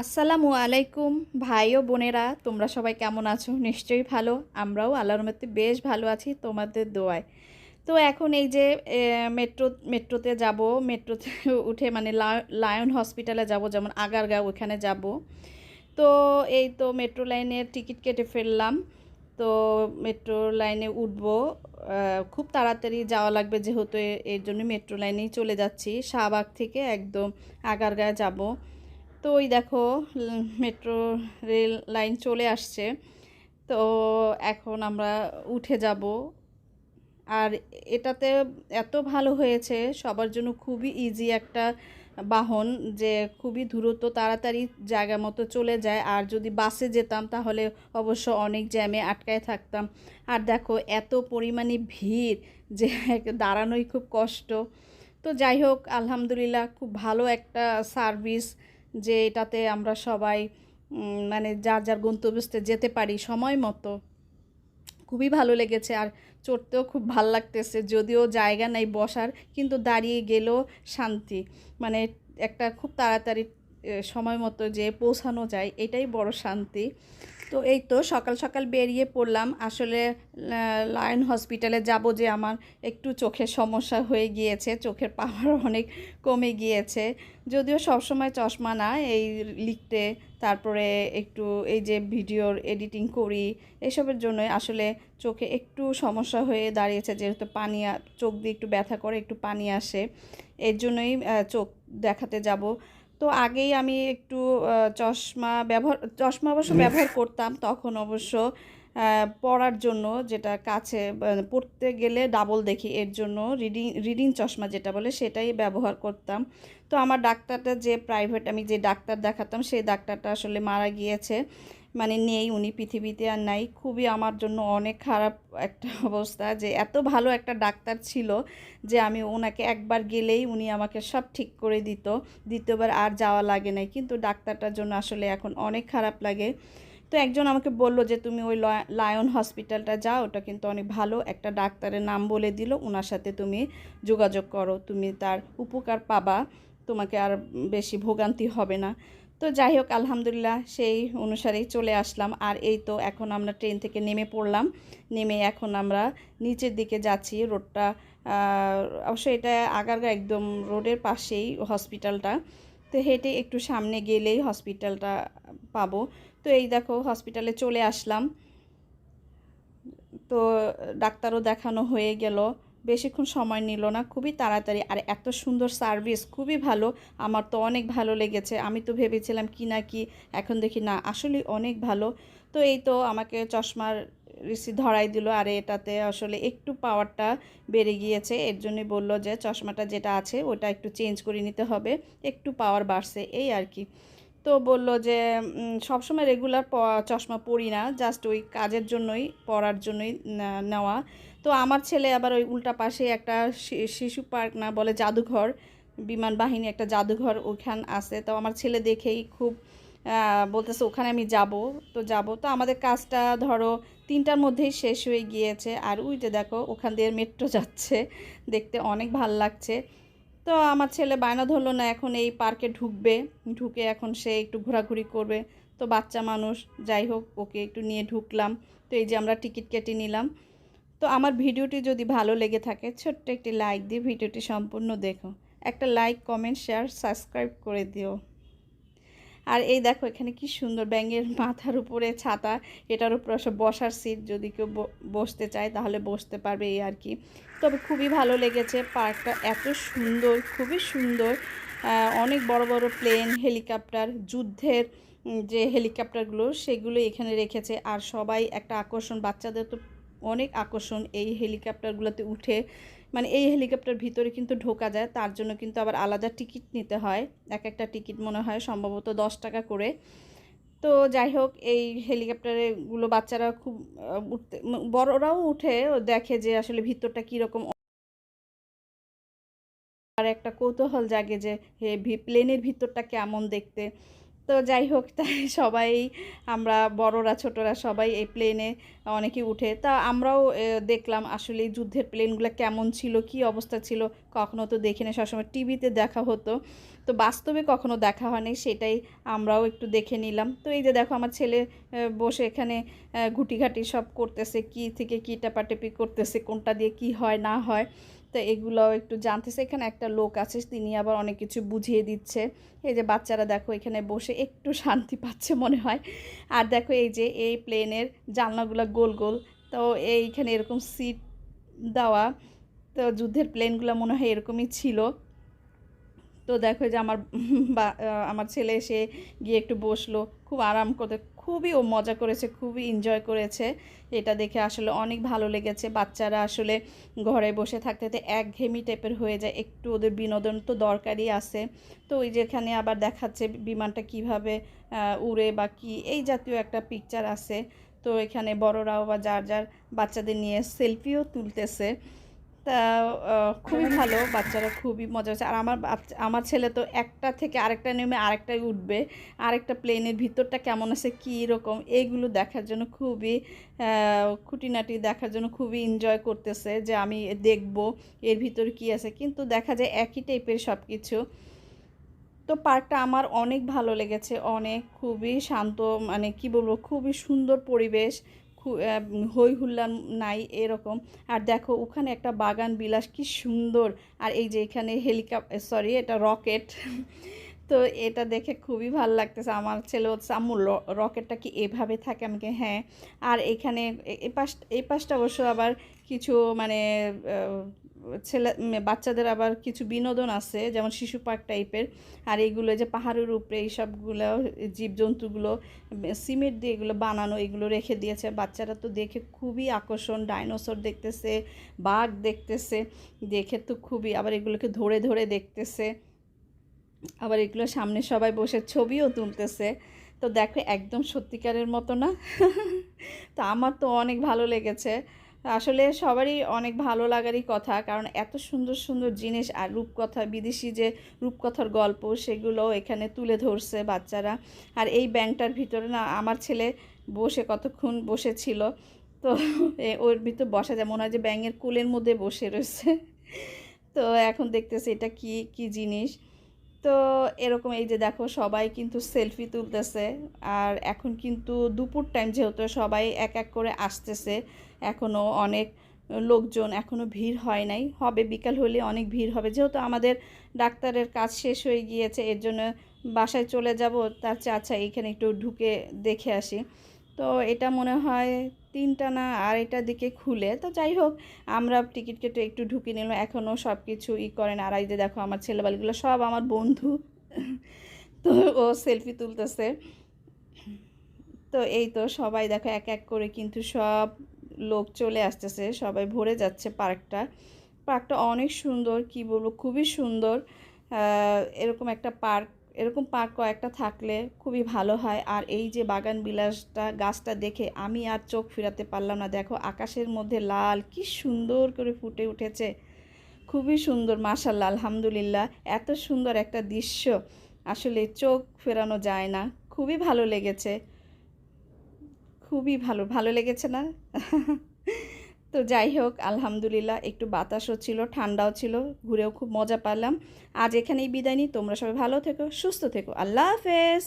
আসসালামু আলাইকুম, ভাই ও বোনেরা, তোমরা সবাই কেমন আছো? নিশ্চয়ই ভালো। আমরাও আল্লাহর বেশ ভালো আছি তোমাদের দোয়ায়। তো এখন এই যে মেট্রো, মেট্রোতে যাব, মেট্রোতে উঠে মানে লায়ন হসপিটালে যাব, যেমন আগারগাঁও, ওখানে যাব। তো এই তো মেট্রো লাইনের টিকিট কেটে ফেললাম। তো মেট্রো লাইনে উঠব। খুব তাড়াতাড়ি যাওয়া লাগবে যেহেতু এর জন্য মেট্রো লাইনেই চলে যাচ্ছি। শাহবাগ থেকে একদম আগারগাঁয় যাব। তো ওই দেখো মেট্রো রেল লাইন চলে আসছে। তো এখন আমরা উঠে যাব। আর এটাতে এত ভালো হয়েছে, সবার জন্য খুবই ইজি একটা বাহন যে খুবই দ্রুত, তাড়াতাড়ি জায়গা মতো চলে যায়। আর যদি বাসে যেতাম, তাহলে অবশ্য অনেক জ্যামে আটকায় থাকতাম। আর দেখো, এত পরিমাণে ভিড় যে দাঁড়ানোই খুব কষ্ট। তো যাই হোক, আলহামদুলিল্লাহ, খুব ভালো একটা সার্ভিস যে এটাতে আমরা সবাই মানে যার যার গন্তব্যস্থে যেতে পারি সময় মতো। খুবই ভালো লেগেছে আর চড়তেও খুব ভালো লাগতেছে, যদিও জায়গা নাই বসার, কিন্তু দাঁড়িয়ে গেলেও শান্তি। মানে একটা খুব তাড়াতাড়ি সময় মতো যে পৌঁছানো যায়, এটাই বড় শান্তি। তো এই তো সকাল সকাল বেরিয়ে পড়লাম। আসলে লায়ন হসপিটালে যাব যে আমার একটু চোখের সমস্যা হয়ে গিয়েছে, চোখের পাওয়ার অনেক কমে গিয়েছে। যদিও সবসময় চশমা না, এই লিখতে, তারপরে একটু এই যে ভিডিওর এডিটিং করি, এসবের জন্যই আসলে চোখে একটু সমস্যা হয়ে দাঁড়িয়েছে, যেহেতু পানি চোখ দিয়ে একটু ব্যথা করে, একটু পানি আসে। এর জন্যই চোখ দেখাতে যাব। তো আগেই আমি একটু চশমা ব্যবহার চশমা অবশ্য ব্যবহার করতাম তখন অবশ্য পড়ার জন্য যেটা কাছে পড়তে গেলে ডাবল দেখি এর জন্য রিডিং রিডিং চশমা যেটা বলে সেটাই ব্যবহার করতাম। তো আমার ডাক্তারটা যে প্রাইভেট আমি যে ডাক্তার দেখাতাম সেই ডাক্তারটা আসলে মারা গিয়েছে। মানে নেই, উনি পৃথিবীতে আর নাই। খুবই আমার জন্য অনেক খারাপ একটা অবস্থা যে এত ভালো একটা ডাক্তার ছিল যে আমি ওনাকে একবার গেলেই উনি আমাকে সব ঠিক করে দিত। দ্বিতীয়বার আর যাওয়া লাগে নাই। কিন্তু ডাক্তারটার জন্য আসলে এখন অনেক খারাপ লাগে। তো একজন আমাকে বলল যে, তুমি ওই লায়ন হসপিটালটা যাও, ওটা কিন্তু অনেক ভালো। একটা ডাক্তারের নাম বলে দিল ওনার সাথে তুমি যোগাযোগ করো। তুমি তার উপকার পাবা। তোমাকে আর বেশি ভোগান্তি হবে না। তো যাই হোক, আলহামদুলিল্লাহ সেই অনুসারেই চলে আসলাম। আর এই তো এখন আমরা ট্রেন থেকে নেমে পড়লাম। নেমে এখন আমরা নিচের দিকে যাচ্ছি রোডটা। অবশ্য এটা আগারগা একদম রোডের পাশেই হসপিটালটা। তো হেঁটে একটু সামনে গেলেই হসপিটালটা পাবো। তো এই দেখো, হসপিটালে চলে আসলাম। তো ডাক্তারও দেখানো হয়ে গেল। বেশিক্ষণ সময় নিল না, খুবই তাড়াতাড়ি। আর এত সুন্দর সার্ভিস খুবই ভালো। আমার তো অনেক ভালো লেগেছে। আমি তো ভেবেছিলাম কি না কি, এখন দেখি না, আসলে অনেক ভালো। তো এই তো আমাকে চশমার রিসি ধরাই দিল, আর এটাতে আসলে একটু পাওয়ারটা বেড়ে গিয়েছে। এর জন্যই বলল যে, চশমাটা যেটা আছে, ওটা একটু চেঞ্জ করে নিতে হবে। একটু পাওয়ার বাড়ছে, এই আর কি। তো বলল যে সবসময় রেগুলার চশমা পরি না জাস্ট ওই কাজের জন্যই পড়ার জন্যই নেওয়া। তো আমার ছেলে আবার ওই উল্টা পাশে একটা শিশু পার্ক না বলে জাদুঘর, বিমান বাহিনী একটা জাদুঘর ওখান আছে। তো আমার ছেলে দেখেই খুব বলতেছে ওখানে আমি যাব। তো যাব। তো আমাদের কাজটা ধরো তিনটার মধ্যেই শেষ হয়ে গিয়েছে। আর ওই যে দেখো, ওখান দিয়ে মেট্রো যাচ্ছে। দেখতে অনেক ভালো লাগছে। তো আমার ছেলে বায়না ধরলো না, এখন এই পার্কে ঢুকবে। ঢুকে এখন সে একটু ঘোরাঘুরি করবে। তো বাচ্চা মানুষ, যাই হোক, ওকে একটু নিয়ে ঢুকলাম। তো এই যে আমরা টিকিট কেটে নিলাম। তো আমার ভিডিওটি যদি ভালো লেগে থাকে, ছোট্ট একটি লাইক দিয়ে ভিডিওটি সম্পূর্ণ দেখো। একটা লাইক কমেন্ট শেয়ার সাবস্ক্রাইব করে দিও। আর এই দেখো, এখানে কি সুন্দর ব্যাঙের মাথার উপরে ছাতা, এটার উপরে সব বসার সিট যদি কেউ বসতে চায়, তাহলে বসতে পারবে এই আর কি। তবে খুবই ভালো লেগেছে, পার্কটা এত সুন্দর, খুবই সুন্দর। অনেক বড় বড় প্লেন হেলিকপ্টার যুদ্ধের যে হেলিকপ্টারগুলো সেগুলো এখানে রেখেছে। আর সবাই একটা আকর্ষণ, বাচ্চাদের তো অনেক আকর্ষণ এই হেলিকপ্টারগুলোতে উঠে। মানে এই হেলিকপ্টার ভিতরে কিন্তু ঢোকা যায়, তার জন্য কিন্তু আবার আলাদা টিকিট নিতে হয়। এক একটা টিকিট মনে হয় সম্ভবত দশ টাকা করে। তো যাই হোক, এই হেলিকপ্টারেগুলো বাচ্চারা খুব উঠতে বড়রাও উঠে দেখে যে আসলে ভিতরটা কীরকম আর একটা কৌতূহল জাগে যে, হে প্লেনের ভিতরটা কেমন দেখতে। তো যাই হোক তাই সবাই, আমরা বড়রা, ছোটরা সবাই এই প্লেনে অনেকে উঠে। তা আমরাও দেখলাম আসলে যুদ্ধের প্লেনগুলো কেমন ছিল, কি অবস্থা ছিল, কখনো তো দেখি না সবসময় টিভিতে দেখা হতো। তো বাস্তবে কখনো দেখা হয়নি, সেটাই আমরাও একটু দেখে নিলাম। তো এই যে দেখো, আমার ছেলে বসে এখানে ঘুটিঘাটি সব করতেছে, কি থেকে কী টাপাটেপি করতেছে, কোনটা দিয়ে কি হয়, না হয়। তো এগুলো একটু জানতেছে। এখানে একটা লোক আছে, তিনি আবার অনেক কিছু বুঝিয়ে দিচ্ছে। এই যে বাচ্চারা দেখো, এখানে বসে একটু শান্তি পাচ্ছে মনে হয়। আর দেখো এই যে, এই প্লেনের জানলাগুলো গোল গোল। তো এইখানে এরকম সিট দেওয়া। তো যুদ্ধের প্লেনগুলো মনে হয় এরকমই ছিল। তো দেখো যে আমার আমার ছেলে এসে গিয়ে একটু বসল। খুব আরাম করতে, খুবই ও মজা করেছে, খুবই এনজয় করেছে। এটা দেখে আসলে অনেক ভালো লেগেছে। বাচ্চারা আসলে ঘরে বসে থাকতে থাকতে একঘেয়েমি টাইপের হয়ে যায়। একটু ওদের বিনোদন তো দরকারই আছে। তো ওই যেখানে আবার দেখাচ্ছে বিমানটা কীভাবে উড়ে বা কি, এই জাতীয় একটা পিকচার আছে। তো এখানে বড়রাও বা যার যার বাচ্চাদের নিয়ে সেলফিও তুলতেছে। তা খুবই ভালো বাচ্চারা খুবই মজা হচ্ছে আর আমার আমার ছেলে তো একটা থেকে আরেকটা নেমে আরেকটাই উঠবে আরেকটা প্লেনের ভিতরটা কেমন আছে কী রকম এইগুলো দেখার জন্য খুবই খুঁটিনাটি দেখার জন্য খুবই এনজয় করতেছে যে আমি দেখব এর ভিতর কি আছে। কিন্তু দেখা যায় একই টাইপের সব কিছু তো পার্কটা আমার অনেক ভালো লেগেছে অনেক খুবই শান্ত মানে কি বলব খুবই সুন্দর পরিবেশ হই হুল্লা নাই এরকম। আর দেখো, ওখানে একটা বাগান বিলাস, কি সুন্দর। আর এই যে এখানে হেলিকপ্টার সরি এটা রকেট। তো এটা দেখে খুবই ভালো লাগতেছে। আমার ছেলে হচ্ছে আম্মু রকেটটা কি এভাবে থাকে? আমাকে হ্যাঁ। আর এখানে এই পাশ এই পাশটা অবশ্য আবার কিছু মানে ছেলে বাচ্চাদের আবার কিছু বিনোদন আছে, যেমন শিশু পার্ক টাইপের। আর এইগুলো যে পাহাড়ের উপরে এইসবগুলো জীবজন্তুগুলো সিমেন্ট দিয়ে এগুলো বানানো, এগুলো রেখে দিয়েছে। বাচ্চারা তো দেখে খুবই আকর্ষণ, ডাইনোসর দেখতেছে, বাঘ দেখতেছে, দেখে তো খুবই, আবার এগুলোকে ধরে ধরে দেখতেছে। আবার এগুলো সামনে সবাই বসে ছবিও তুলতেছে। তো দেখো, একদম সত্যিকারের মতো না? তো আমার তো অনেক ভালো লেগেছে। আসলে সবারই অনেক ভালো লাগারই কথা। কারণ এত সুন্দর সুন্দর জিনিস আর রূপকথা, বিদেশি যে রূপকথার গল্প সেগুলো এখানে তুলে ধরছে বাচ্চারা। আর এই ব্যাংকটার ভিতরে না আমার ছেলে বসে কতক্ষণ বসেছিল, তো ওর ভিতর বসা যায়। মনে হয় যে ব্যাঙের কুলের মধ্যে বসে রয়েছে। তো এখন দেখতেছে এটা কি কি জিনিস। তো এরকম এই যে দেখো সবাই কিন্তু সেলফি তুলতেছে। আর এখন কিন্তু দুপুর টাইম যেহেতু সবাই এক এক করে আসতেছে। এখনও অনেক লোকজন এখনও ভিড় হয় নাই। হবে, বিকাল হলে অনেক ভিড় হবে। যেহেতু আমাদের ডাক্তারের কাজ শেষ হয়ে গিয়েছে, এর জন্য বাসায় চলে যাব, তার চেয়ে আচ্ছা এখানে একটু ঢুকে দেখে আসি। তো এটা মনে হয় তিনটা না আড়াইটার দিকে খুলে। তো যাই হোক, আমরা টিকিট কেটে একটু ঢুকে নিলাম। এখনও সব কিছু ই করেন এই যে দেখো, আমার ছেলেবেলাগুলো সব আমার বন্ধু। তো ও সেলফি তুলতেছে। তো এই তো সবাই দেখো, এক এক করে কিন্তু সব লোক চলে আসতেছে, সবাই ভরে যাচ্ছে পার্কটা। পার্কটা অনেক সুন্দর, কি বলব, খুবই সুন্দর। এরকম একটা পার্ক, এরকম পার্ক কয়েকটা থাকলে খুবই ভালো হয়। আর এই যে বাগান বিলাসটা, গাছটা দেখে আমি আর চোখ ফিরাতে পারলাম না। দেখো আকাশের মধ্যে লাল, কি সুন্দর করে ফুটে উঠেছে। খুবই সুন্দর মাশাল্লাহ আলহামদুলিল্লাহ। এত সুন্দর একটা দৃশ্য। আসলে চোখ ফেরানো যায় না। খুবই ভালো লেগেছে। খুবই ভালো ভালো লেগেছে না? তো যাই হোক, আলহামদুলিল্লাহ, একটু বাতাসও ছিল, ঠান্ডাও ছিল, ঘুরেও খুব মজা পেলাম আজ এখানেই বিদায় নিই, তোমরা সবাই ভালো থেকো, সুস্থ থেকো। আল্লাহ হাফেজ!